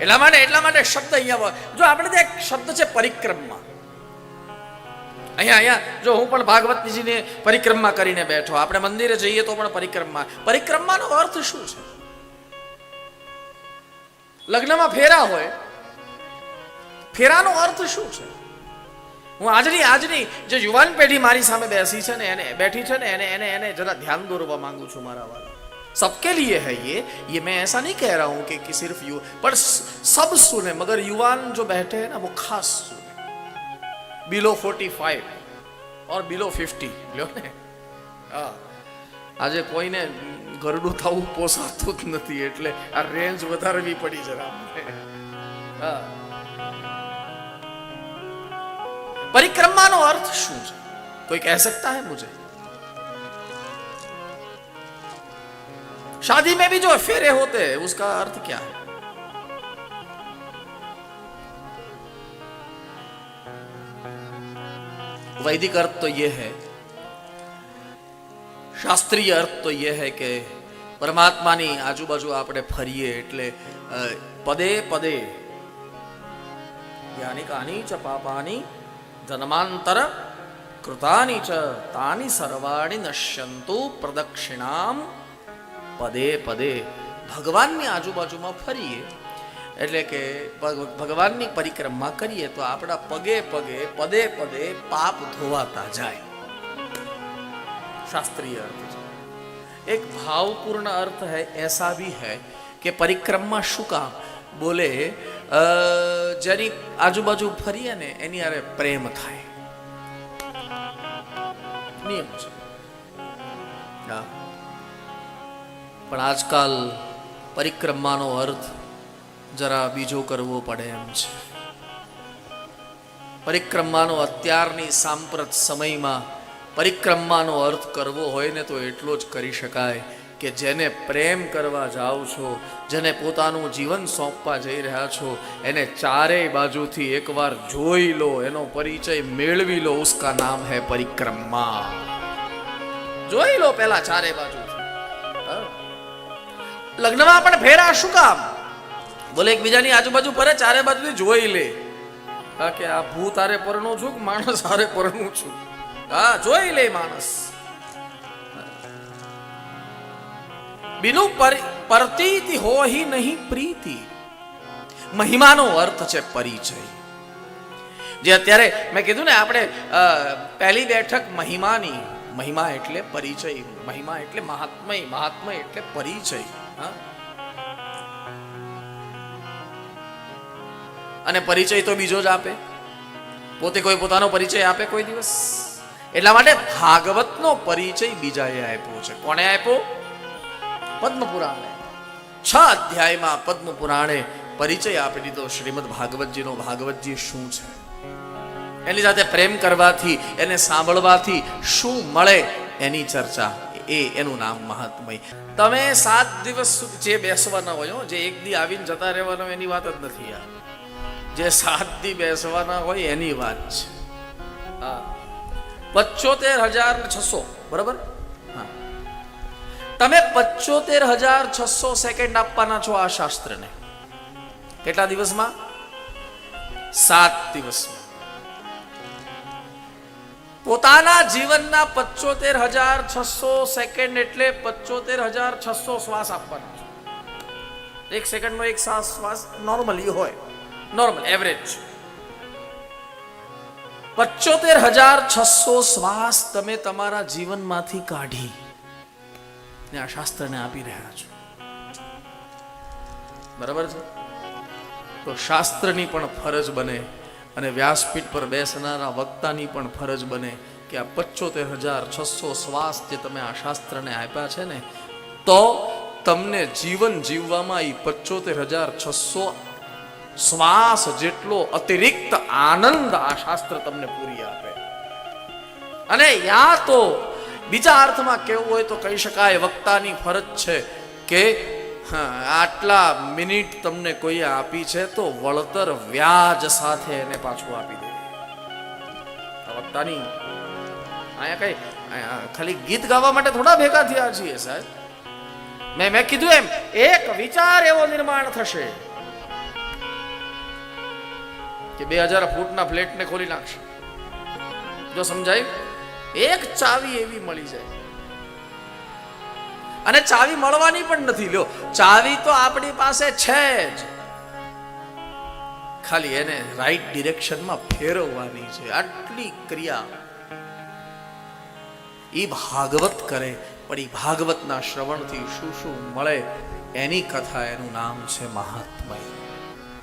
એટલા માટે એટલા માટે શબ્દ અહીંયા જો આપણે ત્યાં શબ્દ છે પરિક્રમા. અહીંયા અહીંયા, જો હું પણ ભાગવતજીની પરિક્રમા કરીને બેઠો, આપણે મંદિરે જઈએ તો પણ પરિક્રમા. પરિક્રમાનો અર્થ શું છે? લગ્નમાં ફેરા હોય, ફેરાનો અર્થ શું છે? હું આજની આજની જે યુવાન પેઢી મારી સામે બેસી છે ને, એને, બેઠી છે ને, એને એને એને જરા ધ્યાન દોરવા માંગુ છું મારા વાલા सबके लिए है ये ये मैं ऐसा नहीं कह रहा हूं कि, कि सिर्फ यू पर सब सुने मगर युवान जो बैठे हैं ना वो खास सुने बिलो फोर्टी फाइव और बिलो फिफ्टी લ્યો ને હા આજે કોઈને ઘરડું થવું પોસાતું જ નથી એટલે આ રેન્જ વધારવી પડી જરા હા પરિક્રમાનો અર્થ શું છે કોઈ કહે सकता है मुझे शादी में भी जो फेरे होते हैं उसका अर्थ क्या है वैदिक अर्थ तो यह है શાસ્ત્રીય અર્થ તો એ હે કે પરમાત્માની આજુબાજુ આપણે ફરીએ એટલે અ, પદે પદે યાની કાની ચ પાપાની જન્માંતર કૃતાની ચ તાની સર્વાણી નશ્યંતુ પ્રદક્ષિણામ પદે પદે ભગવાનની આજુબાજુમાં ફરીએ. એટલે કે ભગવાનની પરિક્રમા કરીએ તો આપણા પગે પગે, પદે પદે પાપ ધોવાતા જાય. શાસ્ત્રીય અર્થ છે. એક ભાવપૂર્ણ અર્થ હૈ, એસા ભી હે, કે પરિક્રમા શું કામ? બોલે જેની આજુબાજુ ફરીએ ને, એની અરે પ્રેમ થાય. નિયમ છે. પણ આજકાલ પરિક્રમાનો અર્થ જરા બીજો કરવો પડે એમ છે. પરિક્રમાનો અત્યારની સાંપ્રત સમયમાં પરિક્રમાનો અર્થ કરવો હોય ને તો એટલો જ કરી શકાય કે જેને પ્રેમ કરવા જાઓ છો, જેને પોતાનું જીવન સોંપવા જઈ રહ્યા છો, એને ચારેય બાજુથી એકવાર જોઈ લો, એનો પરિચય મેળવી લો, ઉસકા નામ હે પરિક્રમા. જોઈ લો પહેલા ચારે બાજુથી. હા. લગ્નમાં પણ ફેરા શું કામ? બોલે, એકબીજાની આજુબાજુ ફરે, ચારે બાજુથી જોઈ લે. હા, કે આ ભૂત આરે પરણું છું કે માણસ હારે પરણું છું? હા, જોઈ લે માણસ. બિનુ પર- પરતીતિ હોહી નહીં પ્રીતિ. મહિમાનો અર્થ છે પરિચય. જે અત્યારે મેં કીધું ને, આપણે પહેલી બેઠક મહિમાની. મહિમા એટલે પરિચય, મહિમા એટલે મહાત્મય મહાત્મય એટલે પરિચય અને પરિચય તો બીજો જ આપે. પોતે કોઈ પોતાનો પરિચય આપે કોઈ દિવસ. એટલા માટે ભાગવતનો પરિચય બીજાએ આપ્યો છે. કોણે આપ્યો? પદ્મ પુરાણે છ અધ્યાયમાં પદ્મ પુરાણે પરિચય આપી દીધો. શ્રીમદ ભાગવતજીનો. ભાગવતજી શું છે? એની સાથે પ્રેમ કરવાથી, એને સાંભળવાથી શું મળે એની ચર્ચા એ એનું નામ મહાત્મય. તમે સાત દિવસ જે બેસવાના હોય જે એક દી આવીને જતા રહેવાનો એની વાત જ નથી યાર. જે સાત દી બેસવાના હોય એની વાત છે. હા. પચોતેર હજાર છસો, બરાબર? હા. તમે પચોતેર હજાર છસો સેકન્ડ આપવાના છો આ શાસ્ત્રને. કેટલા દિવસમાં? સાત દિવસમાં. પોતાના જીવનના પચોતેર હજાર છસો સેકન્ડ એટલે પચોતેર હજાર છસો શ્વાસ આપવાના એક સેકન્ડનો એક શ્વાસ શ્વાસ નોર્મલી હોય. નોર્મલ એવરેજ પચોતેર હજાર છસો શ્વાસ તમે તમારા જીવનમાંથી કાઢી ને આ શાસ્ત્રને આપી રહ્યા છો. બરાબર છે? તો શાસ્ત્રની પણ ફરજ બને અને વ્યાસપીઠ પર બેસનારા વક્તાની પણ ફરજ બને કે આ પચોતેર હજાર છસો શ્વાસ જે તમે આ શાસ્ત્રને આપ્યા છે ને, તો તમને જીવન જીવવામાં એ પચોતેર હજાર છસો શ્વાસ જેટલો અતિરિક્ત આનંદ આ શાસ્ત્ર તમને પૂરી આપે. અને યા તો બીજા અર્થમાં કેવું હોય તો કહી શકાય વક્તાની ફરજ છે કે હા, આટલા મિનિટ તમને કોઈએ આપી છે તો વળતર વ્યાજ સાથે એને પાછું આપી દે. વક્તાની અહીંયા કઈ ખાલી ગીત ગાવા માટે થોડા ભેગા થયા છીએ સાહેબ. મેં મેં કીધું એમ એક વિચાર એવો નિર્માણ થશે કે બે હજાર ફૂટના ફ્લેટને ખોલી નાખશે. જો સમજાય? એક ચાવી એવી મળી જાય. અને ચાવી મળવાની પણ નથી. લ્યો, ચાવી તો આપણી પાસે છે જ. ખાલી એને રાઈટ ડિરેક્શનમાં ફેરવવાની છે. આટલી ક્રિયા. એ ભાગવત કરે, પણ એ ભાગવતના શ્રવણથી શું શું મળે, એની કથા એનું નામ છે મહાત્મય.